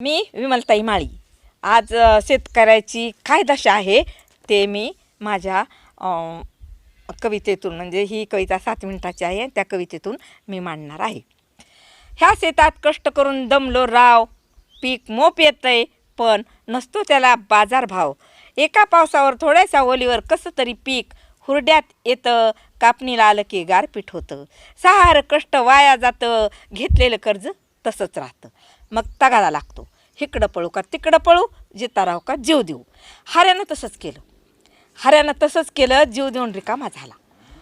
मी विमलताई माळी. आज शेतकऱ्याची काय दशा आहे ते मी माझ्या कवितेतून म्हणजे ही कविता सात मिनिटाची आहे त्या कवितेतून मी मांडणार आहे. ह्या शेतात कष्ट करून दमलो राव. पीक मोप येतंय पण नसतो त्याला बाजारभाव. एका पावसावर थोड्याशा ओलीवर कसं तरी पीक हुरड्यात येतं कापणीला आलं की गारपीट होतं. सहार कष्ट वाया जातं घेतलेलं कर्ज तसंच राहतं. मग तगादा लागतो. इकडं पळू का तिकडं पळू जिता राहू का जीव देऊ. हऱ्यानं तसंच केलं. हऱ्यानं तसंच केलं जीव देऊन रिकामा झाला.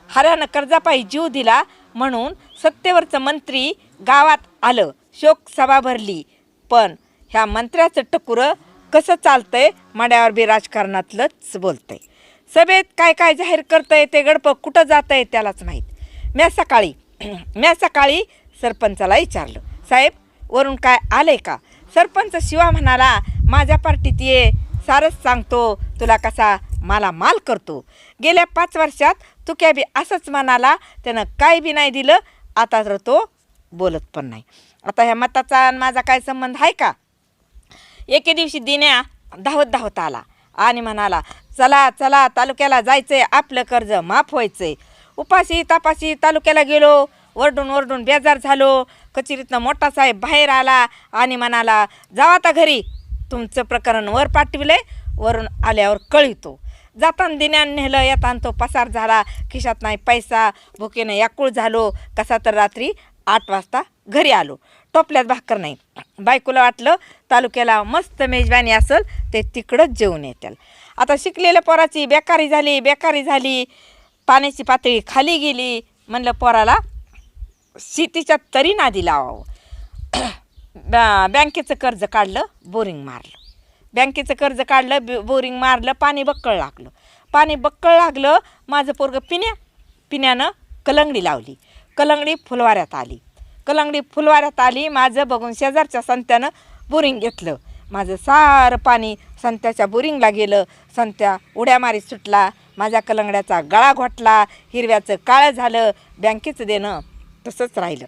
हऱ्यानं कर्जापायी जीव दिला म्हणून सत्तेवरचं मंत्री गावात आलं. शोकसभा भरली. पण ह्या मंत्र्याचं टकुरं कसं चालतंय माड्यावर बी राजकारणातलंच बोलतंय. सभेत काय काय जाहीर करतंय ते गडप कुठं जात आहे त्यालाच माहीत. म्या सकाळी म्या सकाळी सरपंचाला विचारलं. साहेब वरून काय आलंय का? सरपंच शिवा म्हणाला माझ्या पार्टीत ये सारच सांगतो तुला कसा मला माल करतो. गेल्या पाच वर्षात तू काय बी असंच म्हणाला त्यानं काय बी नाही दिलं आता तर तो बोलत पण नाही. आता ह्या मताचा आणि माझा काय संबंध आहे का? एके दिवशी दिन्या धावत धावत आला आणि म्हणाला चला चला तालुक्याला जायचंय आपलं कर्ज माफ व्हायचंय. उपाशी तापाशी तालुक्याला गेलो वरडून वरडून बेजार झालो. कचेरीतनं मोठा साहेब बाहेर आला आणि म्हणाला जावा आता घरी. तुमचं प्रकरण वर पाठविले वरून आल्यावर कळितो. जाताना दिन्यान नेलं येताना तो पसार झाला. खिशात नाही पैसा भुकेनं याकुळ झालो. कसा तर रात्री आठ वाजता घरी आलो. टोपल्यात भाकर नाही. बायकोला वाटलं तालुक्याला मस्त मेजबानी असेल ते तिकडंच जेवून येतील. आता शिकलेल्या पोराची बेकारी झाली बेकारी झाली. पाण्याची पातळी खाली गेली. म्हणलं पोराला शेतीच्या तरी नादी लावावं. बॅ- बँकेचं कर्ज काढलं बोरिंग मारलं. बँकेचं कर्ज काढलं ब- बोरिंग मारलं पाणी बक्कळ लागलं. पाणी बक्कळ लागलं माझं पोरगं पिण्या पिण्यानं कलंगडी लावली. कलंगडी फुलवाऱ्यात आली. कलंगडी फुलवाऱ्यात आली माझं बघून शेजारच्या संत्यानं बोरिंग घेतलं. माझं सारं पाणी संत्याच्या बोरिंगला गेलं. संत्या उड्या मारी सुटला माझ्या कलंगड्याचा गळा घोटला हिरव्याचं काळं झालं बँकेचं देणं तसंच राहिलं.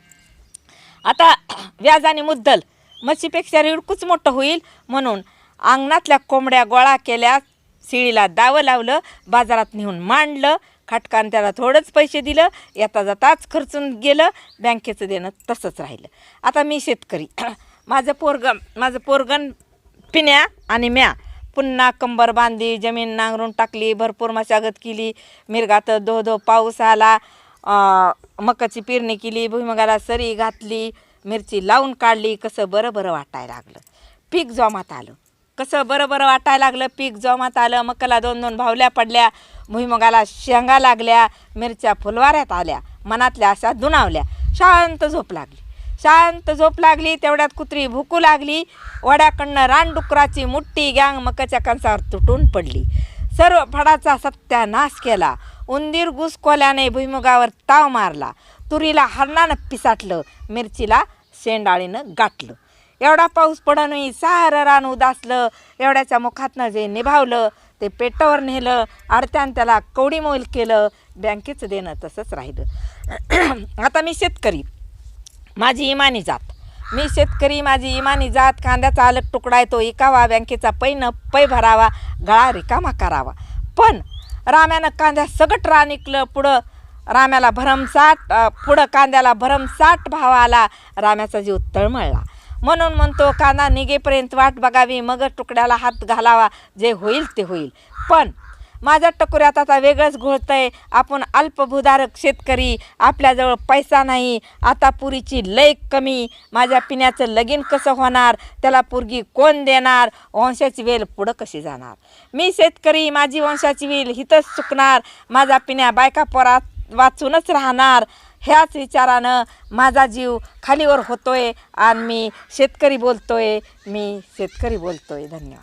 आता व्याज आणि मुद्दल म्हशीपेक्षा रिडकूच मोठं होईल म्हणून अंगणातल्या कोंबड्या गोळा केल्या शिळीला दावं लावलं बाजारात नेऊन मांडलं खाटकान त्याला थोडंच पैसे दिलं येता जाताच खर्चून गेलं बँकेचं देणं तसंच राहिलं. आता मी शेतकरी. माझं पोरगम माझं पोरगण पिण्या आणि म्या. पुन्हा कंबर बांधली जमीन नांगरून टाकली भरपूर मशागत केली मिरगात धो धो पाऊस आला मकाची पेरणी केली भुईमुगाला सरी घातली मिरची लावून काढली कसं बरं बरं वाटायला लागलं. पीक जोमात आलं. कसं बरं बरं वाटायला लागलं पीक जोमात आलं. मकाला दोन दोन भावल्या पडल्या भुईमुगाला शेंगा लागल्या मिरच्या फुलवाऱ्यात आल्या मनातल्या अशा दुणावल्या. शांत झोप लागली. शांत झोप लागली तेवढ्यात कुत्री भुकू लागली. वड्याकडनं रानडुकराची मुठ्ठी गँग मकाच्या कंसावर तुटून पडली. सर्व फडाचा सत्यानाश केला. उंदीर घुसकोल्याने भुईमुगावर ताव मारला. तुरीला हरणानं पिसाटलं मिरचीला शेंडाळीनं गाठलं. एवढा पाऊस पडूनही सारं रान उदासलं. एवढ्याच्या मुखातनं जे निभावलं ते पेटावर नेलं. आडत्यानं त्याला कवडी मोल केलं. बँकेचं देणं तसंच राहिलं. आता मी शेतकरी. माझी इमानी जात. मी शेतकरी माझी इमानी जात. कांद्याचा अलग तुकडा आहे तो इकावा बँकेचा पैनं पै भरावा गळा रिकामा करावा. पण राम्यानं कांद्या सगट रा निघलं पुढं राम्याला भरमसाट पुढं कांद्याला भरमसाट भाव आला राम्याचा जीव तळमळला. म्हणून म्हणतो कांदा निघेपर्यंत वाट बघावी मग तुकड्याला हात घालावा जे होईल ते होईल. पण माझ्या टकोऱ्यात आता वेगळंच घोळतंय. आपण अल्पभूधारक शेतकरी आपल्याजवळ पैसा नाही. आता पुरीची लय कमी. माझ्या पिण्याचं लगीन कसं होणार? त्याला पुरगी कोण देणार? वंशाची वेल पुढं कशी जाणार? मी शेतकरी माझी वंशाची वेल हिथंच चुकणार. माझा पिण्या बायका पोरात वाचूनच राहणार. ह्याच विचारानं माझा जीव खालीवर होतोय. आणि मी शेतकरी बोलतोय. मी शेतकरी बोलतोय. धन्यवाद.